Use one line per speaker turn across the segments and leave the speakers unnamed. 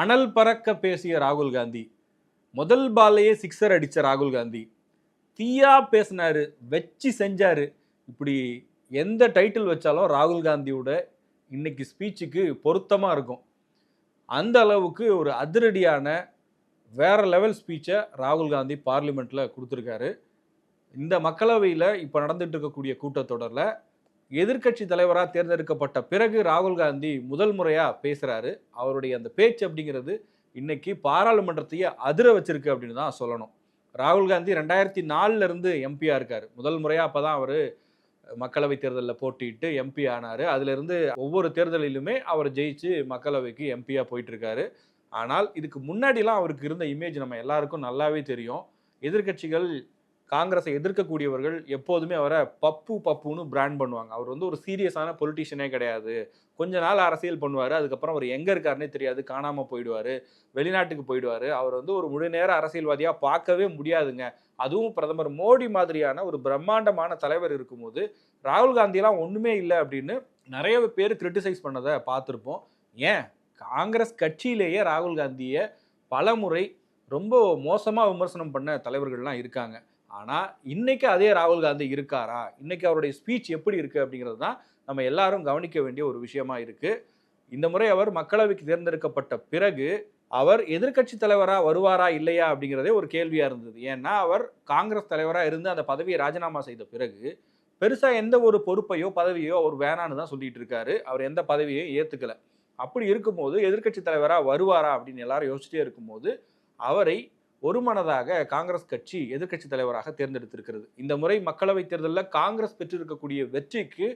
அனல் பறக்க பேசிய ராகுல் காந்தி. முதல் பாலையே சிக்ஸர் அடித்த ராகுல் காந்தி. தீயா பேசினாரு வச்சு செஞ்சாரு. இப்படி எந்த டைட்டில் வச்சாலும் ராகுல் காந்தியோட இன்னைக்கு ஸ்பீச்சுக்கு பொருத்தமாக இருக்கும். அந்த அளவுக்கு ஒரு அதிரடியான வேற லெவல் ஸ்பீச்சை ராகுல் காந்தி பார்லிமெண்ட்டில் கொடுத்துருக்காரு. இந்த மக்களவையில் இப்போ நடந்துட்டு இருக்கக்கூடிய கூட்டத்தொடரில் எதிர்க்கட்சி தலைவராக தேர்ந்தெடுக்கப்பட்ட பிறகு ராகுல் காந்தி முதல் முறையாக பேசுகிறாரு அவருடைய அந்த பேச்சு அப்படிங்கிறது இன்னைக்கு பாராளுமன்றத்தையே அதிர வச்சிருக்கு அப்படின்னு தான் சொல்லணும். ராகுல் காந்தி ரெண்டாயிரத்தி நாலுலேருந்து எம்பியாக இருக்கார். முதல் முறையாக அப்போ தான் அவர் மக்களவை தேர்தலில் போட்டியிட்டு எம்பி ஆனார். அதிலிருந்து ஒவ்வொரு தேர்தலிலுமே அவர் ஜெயிச்சு மக்களவைக்கு எம்பியாக போயிட்டுருக்காரு ஆனால் இதுக்கு முன்னாடிலாம் அவருக்கு இருந்த இமேஜ் நம்ம எல்லாருக்கும் நல்லாவே தெரியும். எதிர்க்கட்சிகள் காங்கிரஸை எதிர்க்கக்கூடியவர்கள் எப்போதுமே அவரை பப்பு பப்புன்னு பிராண்ட் பண்ணுவாங்க. அவர் வந்து ஒரு சீரியஸான பொலிட்டிஷியனே கிடையாது. கொஞ்ச நாள் அரசியல் பண்ணுவார். அதுக்கப்புறம் அவர் எங்கே இருக்காருன்னே தெரியாது. காணாமல் போயிடுவார். வெளிநாட்டுக்கு போயிடுவார். அவர் வந்து ஒரு முழு நேர அரசியல்வாதியாக பார்க்கவே முடியாதுங்க. அதுவும் பிரதமர் மோடி மாதிரியான ஒரு பிரம்மாண்டமான தலைவர் இருக்கும்போது ராகுல் காந்திலாம் ஒன்றுமே இல்லை அப்படின்னு நிறைய பேர் கிரிட்டிசைஸ் பண்ணதை பார்த்துருப்போம். ஏன்? காங்கிரஸ் கட்சியிலேயே ராகுல் காந்தியை பலமுறை ரொம்ப மோசமாக விமர்சனம் பண்ண தலைவர்கள்லாம் இருக்காங்க. ஆனால் இன்னைக்கு அதே ராகுல் காந்தி இருக்காரா? இன்னைக்கு அவருடைய ஸ்பீச் எப்படி இருக்குது அப்படிங்கிறது தான் நம்ம எல்லாரும் கவனிக்க வேண்டிய ஒரு விஷயமா இருக்குது இந்த முறை அவர் மக்களவைக்கு தேர்ந்தெடுக்கப்பட்ட பிறகு அவர் எதிர்க்கட்சி தலைவராக வருவாரா இல்லையா அப்படிங்கிறதே ஒரு கேள்வியாக இருந்தது. ஏன்னா அவர் காங்கிரஸ் தலைவராக இருந்து அந்த பதவியை ராஜினாமா செய்த பிறகு பெருசாக எந்த ஒரு பொறுப்பையோ பதவியோ அவர் வேணான்னு தான் சொல்லிட்டு இருக்காரு. அவர் எந்த பதவியையும் ஏற்றுக்கல அப்படி இருக்கும்போது எதிர்க்கட்சி தலைவராக வருவாரா அப்படின்னு எல்லாரும் யோசிச்சிட்டே இருக்கும்போது அவரை ஒருமனதாக காங்கிரஸ் கட்சி எதிர்க்கட்சி தலைவராக தேர்ந்தெடுத்திருக்கிறது. இந்த முறை மக்களவைத் தேர்தலில் காங்கிரஸ் பெற்றிருக்கக்கூடிய வெற்றிக்கு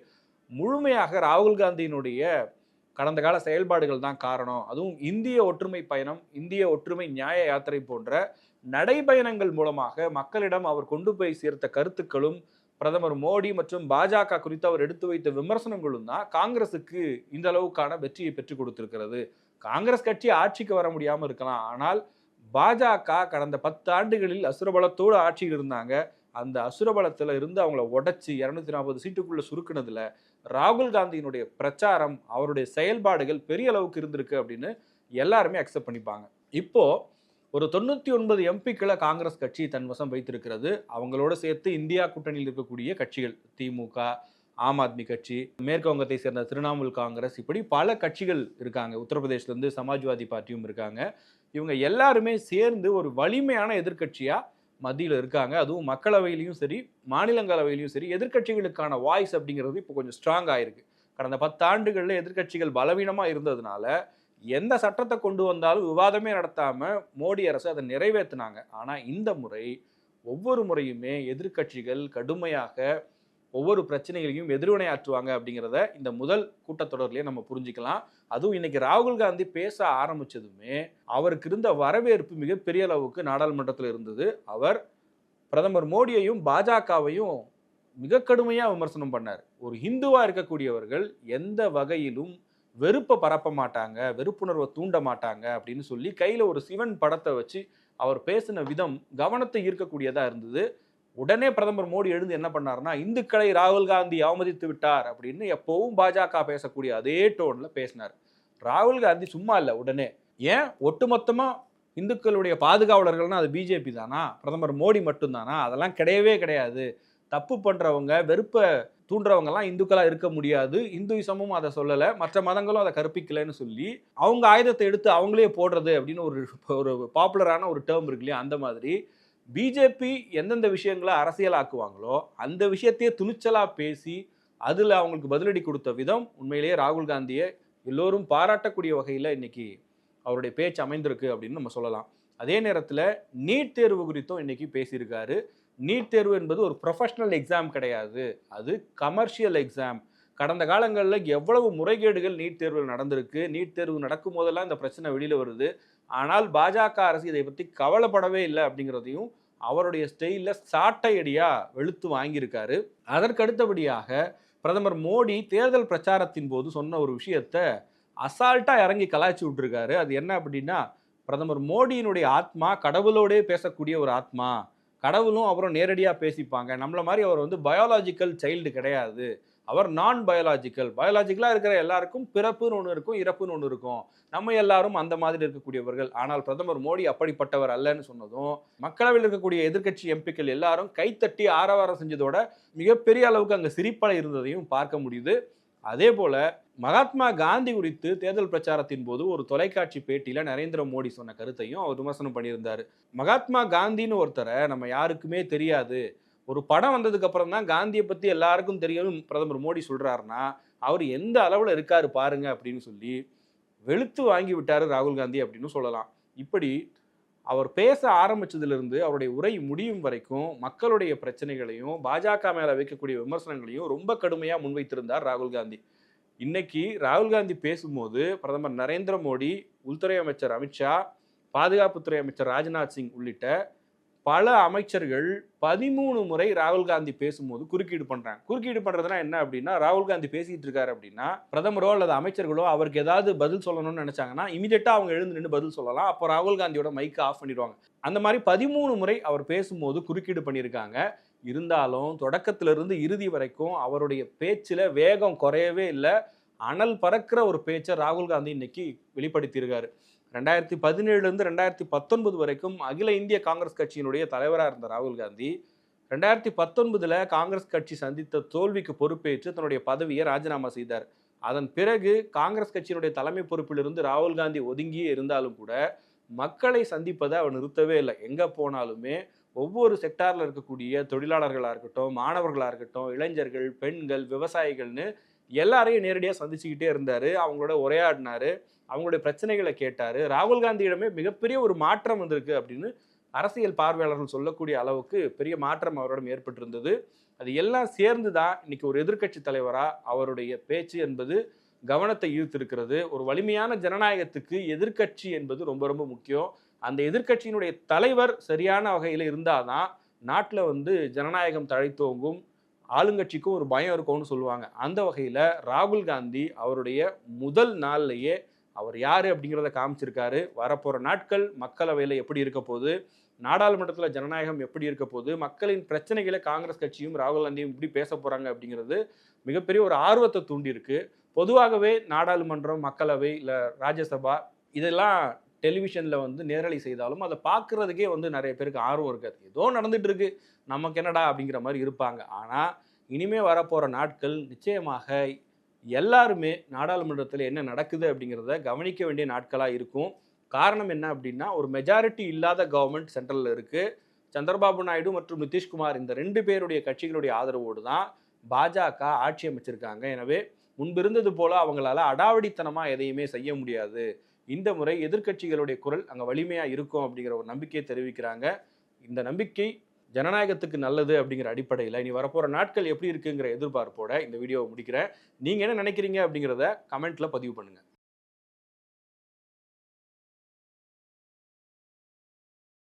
முழுமையாக ராகுல் காந்தியினுடைய கடந்த கால செயல்பாடுகள் தான் காரணம். அதுவும் இந்திய ஒற்றுமை பயணம் இந்திய ஒற்றுமை நியாய யாத்திரை போன்ற நடைபயணங்கள் மூலமாக மக்களிடம் அவர் கொண்டு போய் சேர்த்த கருத்துக்களும் பிரதமர் மோடி மற்றும் பாஜக குறித்து அவர் எடுத்து வைத்த விமர்சனங்களும் தான் காங்கிரஸுக்கு இந்த அளவுக்கான வெற்றியை பெற்றுக் கொடுத்திருக்கிறது. காங்கிரஸ் கட்சி ஆட்சிக்கு வர முடியாமல் இருக்கலாம். ஆனால் பாஜக கடந்த பத்து ஆண்டுகளில் அசுரபலத்தோடு ஆட்சியில் இருந்தாங்க. அந்த அசுரபலத்தில் இருந்து அவங்கள உடைச்சி இரநூத்தி நாற்பது சீட்டுக்குள்ளே சுருக்குனதில் ராகுல் காந்தியினுடைய பிரச்சாரம் அவருடைய செயல்பாடுகள் பெரிய அளவுக்கு இருந்திருக்கு அப்படின்னு எல்லாருமே அக்செப்ட் பண்ணிப்பாங்க. இப்போது ஒரு தொண்ணூற்றி ஒன்பது எம்பிக்களை காங்கிரஸ் கட்சி தன் வசம் வைத்திருக்கிறது. அவங்களோட சேர்த்து இந்தியா கூட்டணியில் இருக்கக்கூடிய கட்சிகள் திமுக ஆம் ஆத்மி கட்சி மேற்கு வங்கத்தை சேர்ந்த திரிணாமுல் காங்கிரஸ் இப்படி பல கட்சிகள் இருக்காங்க. உத்தரப்பிரதேசிலேருந்து சமாஜ்வாதி பார்ட்டியும் இருக்காங்க. இவங்க எல்லாருமே சேர்ந்து ஒரு வலிமையான எதிர்க்கட்சியா மத்தியில் இருக்காங்க. அதுவும் மக்களவையிலையும் சரி மாநிலங்களவையிலையும் சரி எதிர்க்கட்சிகளுக்கான வாய்ஸ் அப்படிங்கிறது இப்போ கொஞ்சம் ஸ்ட்ராங் ஆயிருக்கு. கடந்த பத்தாண்டுகளில் எதிர்க்கட்சிகள் பலவீனமாக இருந்ததுனால எந்த சட்டத்தை கொண்டு வந்தாலும் விவாதமே நடத்தாமல் மோடி அரசு அதை நிறைவேற்றினாங்க ஆனால் இந்த முறை ஒவ்வொரு முறையுமே எதிர்க்கட்சிகள் கடுமையாக ஒவ்வொரு பிரச்சனைகளையும் எதிர்வினையாற்றுவாங்க அப்படிங்கிறத இந்த முதல் கூட்டத்தொடர்லேயே நம்ம புரிஞ்சுக்கலாம். அதுவும் இன்னைக்கு ராகுல் காந்தி பேச ஆரம்பிச்சதுமே அவருக்கு இருந்த வரவேற்பு மிகப்பெரிய அளவுக்கு நாடாளுமன்றத்தில் இருந்தது. அவர் பிரதமர் மோடியையும் பாஜகவையும் மிக கடுமையாக விமர்சனம் பண்ணார். ஒரு ஹிந்துவாக இருக்கக்கூடியவர்கள் எந்த வகையிலும் வெறுப்பை பரப்ப மாட்டாங்க வெறுப்புணர்வை தூண்ட மாட்டாங்க அப்படின்னு சொல்லி கையில் ஒரு சிவன் படத்தை வச்சு அவர் பேசின விதம் கவனத்தை ஈர்க்கக்கூடியதாக இருந்தது. உடனே பிரதமர் மோடி எழுந்து என்ன பண்ணாருன்னா இந்துக்களை ராகுல் காந்தி அவமதித்து விட்டார் அப்படின்னு எப்பவும் பாஜக பேசக்கூடிய அதே டோன்ல பேசினார். ராகுல் காந்தி சும்மா இல்லை உடனே. ஏன்? ஒட்டுமொத்தமா இந்துக்களுடைய பாதுகாவலர்கள்னா அது பிஜேபி தானா? பிரதமர் மோடி மட்டும்தானா? அதெல்லாம் கிடையவே கிடையாது. தப்பு பண்றவங்க வெறுப்பை தூண்டுறவங்கலாம் இந்துக்களாக இருக்க முடியாது. இந்துயிசமும் அதை சொல்லலை. மற்ற மதங்களும் அதை கற்பிக்கலைன்னு சொல்லி அவங்க ஆயுதத்தை எடுத்து அவங்களே போடுறது அப்படின்னு ஒரு ஒரு பாப்புலரான ஒரு டேர்ம் இருக்கு இல்லையா? அந்த மாதிரி. பிஜேபி எந்தெந்த விஷயங்களை அரசியலாக்குவாங்களோ அந்த விஷயத்தையே துணிச்சலாக பேசி அதில் அவங்களுக்கு பதிலடி கொடுத்த விதம் உண்மையிலேயே ராகுல் காந்தியை எல்லோரும் பாராட்டக்கூடிய வகையில் இன்றைக்கி அவருடைய பேச்சு அமைந்திருக்கு அப்படின்னு நம்ம சொல்லலாம். அதே நேரத்தில் நீட் தேர்வு குறித்தும் இன்றைக்கி பேசியிருக்காரு. நீட் தேர்வு என்பது ஒரு ப்ரொஃபஷ்னல் எக்ஸாம் கிடையாது. அது கமர்ஷியல் எக்ஸாம் கடந்த காலங்களில் எவ்வளவு முறைகேடுகள் நீட் தேர்வில் நடந்திருக்கு. நீட் தேர்வு நடக்கும் போதெல்லாம் இந்த பிரச்சனை வெளியில் வருது. ஆனால் பாஜக அரசு இதை பற்றி கவலைப்படவே இல்லை அப்படிங்கிறதையும் அவருடைய ஸ்டைலில் சாட்டையடியாக வெளுத்து வாங்கியிருக்காரு. அதற்கு அடுத்தபடியாக பிரதமர் மோடி தேர்தல் பிரச்சாரத்தின் போது சொன்ன ஒரு விஷயத்த அசால்ட்டாக இறங்கி கலாய்ச்சி விட்டுருக்காரு. அது என்ன அப்படின்னா பிரதமர் மோடியினுடைய ஆத்மா கடவுளோடே பேசக்கூடிய ஒரு ஆத்மா. கடவுளும் அவரும் நேரடியாக பேசிப்பாங்க. நம்மள மாதிரி அவர் வந்து பயாலாஜிக்கல் சைல்டு கிடையாது. அவர் நான் பயாலாஜிக்கல் பயாலாஜிக்கலாக இருக்கிற எல்லாருக்கும் பிறப்புன்னு ஒன்று இருக்கும் இறப்புன்னு ஒன்று இருக்கும். நம்ம எல்லாரும் அந்த மாதிரி இருக்கக்கூடியவர்கள். ஆனால் பிரதமர் மோடி அப்படிப்பட்டவர் அல்லன்னு சொன்னதும் மக்களவையில் இருக்கக்கூடிய எதிர்க்கட்சி எம்பிக்கள் எல்லாரும் கைத்தட்டி ஆரவாரம் செஞ்சதோட மிகப்பெரிய அளவுக்கு அங்கே சிரிப்பலை இருந்ததையும் பார்க்க முடியுது. அதே போல மகாத்மா காந்தி குறித்து தேர்தல் பிரச்சாரத்தின் போது ஒரு தொலைக்காட்சி பேட்டியில நரேந்திர மோடி சொன்ன கருத்தையும் அவர் விமர்சனம் பண்ணியிருந்தார். மகாத்மா காந்தின்னு ஒருத்தரை நம்ம யாருக்குமே தெரியாது. ஒரு படம் வந்ததுக்கு அப்புறம் தான் காந்தியை பத்தி எல்லாருக்கும் தெரியும் பிரதமர் மோடி சொல்றாருன்னா அவர் எந்த அளவுல இருக்காரு பாருங்க அப்படின்னு சொல்லி வெளுத்து வாங்கி விட்டாரு ராகுல் காந்தி அப்படின்னு சொல்லலாம். இப்படி அவர் பேச ஆரம்பிச்சதுலேருந்து அவருடைய உரை முடியும் வரைக்கும் மக்களுடைய பிரச்சனைகளையும் பாஜக மேலே வைக்கக்கூடிய விமர்சனங்களையும் ரொம்ப கடுமையாக முன்வைத்திருந்தார் ராகுல் காந்தி. இன்னைக்கு ராகுல் காந்தி பேசும்போது பிரதமர் நரேந்திர மோடி உள்துறை அமைச்சர் அமித்ஷா பாதுகாப்புத்துறை அமைச்சர் ராஜ்நாத் சிங் உள்ளிட்ட பல அமைச்சர்கள் பதிமூணு முறை ராகுல் காந்தி பேசும்போது குறுக்கீடு பண்றாங்க. குறுக்கீடு பண்றதுனா என்ன அப்படின்னா ராகுல் காந்தி பேசிட்டு இருக்காரு அப்படின்னா பிரதமரோ அல்லது அமைச்சர்களோ அவருக்கு ஏதாவது பதில் சொல்லணும்னு நினைச்சாங்கன்னா இமீடியட்டா அவங்க எழுந்து நின்று பதில் சொல்லலாம். அப்போ ராகுல் காந்தியோட மைக்கை ஆஃப் பண்ணிடுவாங்க. அந்த மாதிரி பதிமூணு முறை அவர் பேசும்போது குறுக்கீடு பண்ணியிருக்காங்க. இருந்தாலும் தொடக்கத்திலிருந்து இறுதி வரைக்கும் அவருடைய பேச்சில் வேகம் குறையவே இல்லை. அனல் பறக்கிற ஒரு பேச்சை ராகுல் காந்தி இன்னைக்கு வெளிப்படுத்தியிருக்காரு. ரெண்டாயிரத்தி பதினேழுலேருந்து ரெண்டாயிரத்தி பத்தொன்பது வரைக்கும் அகில இந்திய காங்கிரஸ் கட்சியினுடைய தலைவராக இருந்த ராகுல் காந்தி ரெண்டாயிரத்தி பத்தொன்பதில் காங்கிரஸ் கட்சி சந்தித்த தோல்விக்கு பொறுப்பேற்று தன்னுடைய பதவியை ராஜினாமா செய்தார். அதன் பிறகு காங்கிரஸ் கட்சியினுடைய தலைமை பொறுப்பிலிருந்து ராகுல் காந்தி ஒதுங்கியே இருந்தாலும் கூட மக்களை சந்திப்பதை அவர் நிறுத்தவே இல்லை. எங்கே போனாலுமே ஒவ்வொரு செக்டாரில் இருக்கக்கூடிய தொழிலாளர்களாக இருக்கட்டும் மாணவர்களாக இருக்கட்டும் இளைஞர்கள் பெண்கள் விவசாயிகள்னு எல்லாரையும் நேரடியாக சந்திச்சுக்கிட்டே இருந்தார். அவங்களோட உரையாடினார். அவங்களுடைய பிரச்சனைகளை கேட்டார். ராகுல் காந்தியிடமே மிகப்பெரிய ஒரு மாற்றம் வந்திருக்கு அப்படின்னு அரசியல் பார்வையாளர்கள் சொல்லக்கூடிய அளவுக்கு பெரிய மாற்றம் அவரிடம் ஏற்பட்டிருந்தது. அது எல்லாம் சேர்ந்து தான் இன்னைக்கு ஒரு எதிர்க்கட்சி தலைவராக அவருடைய பேச்சு என்பது கவனத்தை ஈர்த்திருக்கிறது. ஒரு வலிமையான ஜனநாயகத்துக்கு எதிர்க்கட்சி என்பது ரொம்ப ரொம்ப முக்கியம். அந்த எதிர்க்கட்சியினுடைய தலைவர் சரியான வகையில் இருந்தால் தான் நாட்டில் வந்து ஜனநாயகம் தழைத்தோங்கும் ஆளுங்கட்சிக்கும் ஒரு பயம் இருக்கும்னு சொல்லுவாங்க. அந்த வகையில் ராகுல் காந்தி அவருடைய முதல் நாள்லையே அவர் யார் அப்படிங்கிறத காமிச்சிருக்காரு. வரப்போகிற நாட்கள் மக்களவையில் எப்படி இருக்க போகுது? நாடாளுமன்றத்தில் ஜனநாயகம் எப்படி இருக்க போகுது? மக்களின் பிரச்சனைகளை காங்கிரஸ் கட்சியும் ராகுல் காந்தியும் இப்படி பேச போகிறாங்க அப்படிங்கிறது மிகப்பெரிய ஒரு ஆர்வத்தை தூண்டியிருக்கு. பொதுவாகவே நாடாளுமன்றம் மக்களவை இல்லை ராஜ்யசபா இதெல்லாம் டெலிவிஷனில் வந்து நேரலை செய்தாலும் அதை பார்க்குறதுக்கே வந்து நிறைய பேருக்கு ஆர்வம் இருக்காது ஏதோ நடந்துட்டு இருக்கு. நமக்கு என்னடா அப்படிங்கிற மாதிரி இருப்பாங்க. ஆனால் இனிமே வரப்போகிற நாட்கள் நிச்சயமாக எல்லாருமே நாடாளுமன்றத்தில் என்ன நடக்குது அப்படிங்கிறத கவனிக்க வேண்டிய நாட்களாக இருக்கும். காரணம் என்ன அப்படின்னா ஒரு மெஜாரிட்டி இல்லாத கவர்மெண்ட் சென்ட்ரலில் இருக்குது சந்திரபாபு நாயுடு மற்றும் நிதிஷ்குமார் இந்த ரெண்டு பேருடைய கட்சிகளுடைய ஆதரவோடு தான் பாஜக ஆட்சி அமைச்சிருக்காங்க. எனவே முன்பிருந்தது போல் போல அவங்களால அடாவடித்தனமாக எதையுமே செய்ய முடியாது. இந்த முறை எதிர்க்கட்சிகளுடைய குரல் அங்கே வலிமையாக இருக்கும் அப்படிங்கிற ஒரு நம்பிக்கையை தெரிவிக்கிறாங்க. இந்த நம்பிக்கை ஜனநாயகத்துக்கு நல்லது அப்படிங்கிற அடிப்படையில் இனி வரப்போகிற நாட்கள் எப்படி இருக்குங்கிற எதிர்பார்ப்போட இந்த வீடியோவை முடிக்கிறேன். நீங்கள் என்ன நினைக்கிறீங்க அப்படிங்கிறத கமெண்ட்டில் பதிவு பண்ணுங்கள்